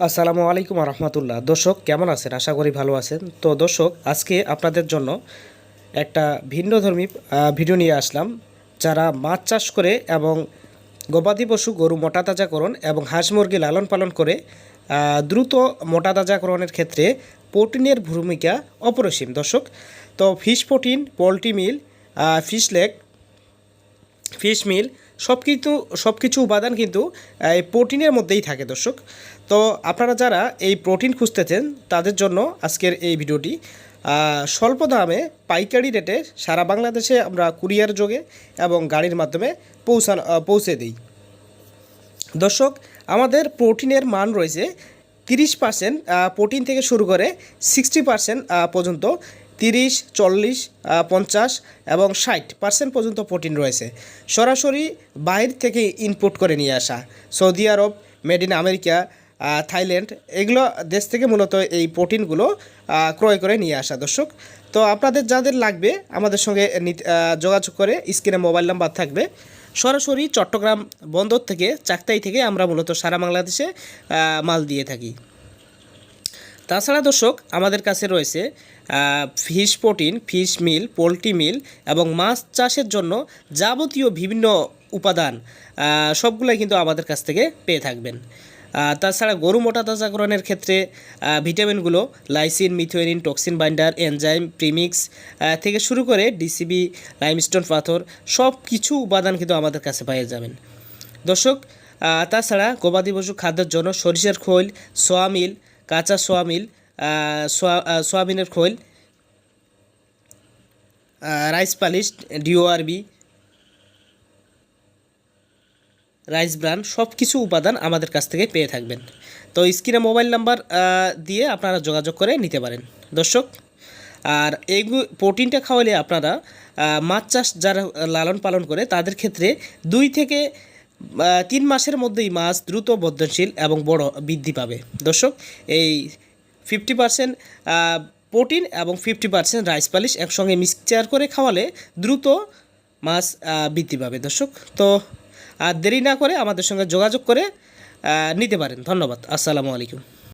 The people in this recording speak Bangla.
আসসালামু আলাইকুম রহমতুল্লাহ দর্শক কেমন আছেন? আশা করি ভালো আছেন। তো দর্শক আজকে আপনাদের জন্য একটা ভিন্নধর্মী আহ, ভিডিও নিয়ে আসলাম যারা মাছ চাষ করে এবং গবাদি পশু গরু মোটা তাজাকরণ এবং হাঁস মুরগি লালন পালন করে দ্রুত মোটা তাজাকরণের ক্ষেত্রে প্রোটিনের ভূমিকা অপরিসীম। দর্শক তো fish protein poultry meal fish leg fish meal সব কিছু সব কিছু উপাদান কিন্তু এই প্রোটিনের মধ্যেই থাকে দর্শক। তো আপনারা যারা এই প্রোটিন খুঁজতেছেন, তাদের জন্য আজকের এই ভিডিওটি স্বল্প দামে পাইকারি রেটে সারা বাংলাদেশে আমরা কুরিয়ার যোগে এবং গাড়ির মাধ্যমে পৌঁছানো পৌঁছে দিই। দর্শক, আমাদের প্রোটিনের মান রয়েছে তিরিশ পার্সেন্ট প্রোটিন থেকে শুরু করে সিক্সটি পার্সেন্ট পর্যন্ত। তিরিশ, চল্লিশ পঞ্চাশ এবং ষাট পার্সেন্ট পর্যন্ত প্রোটিন রয়েছে। সরাসরি বাইরে থেকে ইনপুট করে নিয়ে আসা। Saudi Arab made in America Thailand, এগুলো দেশ থেকে মূলত এই প্রোটিনগুলো ক্রয় করে নিয়ে আসা। দর্শক, তো আপনাদের যাদের লাগবে, আমাদের সঙ্গে যোগাযোগ করে স্ক্রিনে মোবাইল নাম্বার থাকবে। সরাসরি চট্টগ্রাম বন্দর থেকে, চাকতাই থেকে আমরা মূলত সারা বাংলাদেশে মাল দিয়ে থাকি। তাছাড়া দর্শক, আমাদের কাছে রয়েছে fish protein fish meal poultry meal এবং মাছ চাষের জন্য যাবতীয় বিভিন্ন উপাদান সবগুলাই কিন্তু আমাদের কাছ থেকে পেয়ে থাকবেন। তাছাড়া গরু মোটা তাজাকরণের ক্ষেত্রে ভিটামিনগুলো lysine methionine toxin binder enzyme premix থেকে শুরু করে ডিসিবি লাইমস্টোন পাথর সব কিছু উপাদান কিন্তু আমাদের কাছে পেয়ে যাবেন। দর্শক তাছাড়া গবাদি পশু খাদ্যের জন্য সরিষার খোল সোয়া মিল কাঁচা সোয়া মিল আহ, সোয়া- আহ, সোয়াবিনের খোল rice polish, DORB, rice bran সব কিছু উপাদান আমাদের কাছ থেকে পেয়ে থাকবেন। তো স্ক্রিনে মোবাইল নাম্বার দিয়ে আপনারা যোগাযোগ করে নিতে পারেন। দর্শক, আর এই প্রোটিনটা খাওয়ালে আপনারা মাছ চাষ যারা লালন পালন করে, তাদের ক্ষেত্রে দুই থেকে তিন মাসের মধ্যেই মাছ দ্রুত বর্ধনশীল এবং বড় বৃদ্ধি পাবে। দর্শক, এই ফিফটি পার্সেন্ট প্রোটিন এবং ফিফটি পার্সেন্ট রাইস পালিশ একসঙ্গে মিক্সচার করে খাওয়ালে দ্রুত মাছ বৃদ্ধি পাবে। দর্শক, তো, আর দেরি না করে আমাদের সঙ্গে যোগাযোগ করে নিতে পারেন। ধন্যবাদ। আসসালামু আলাইকুম।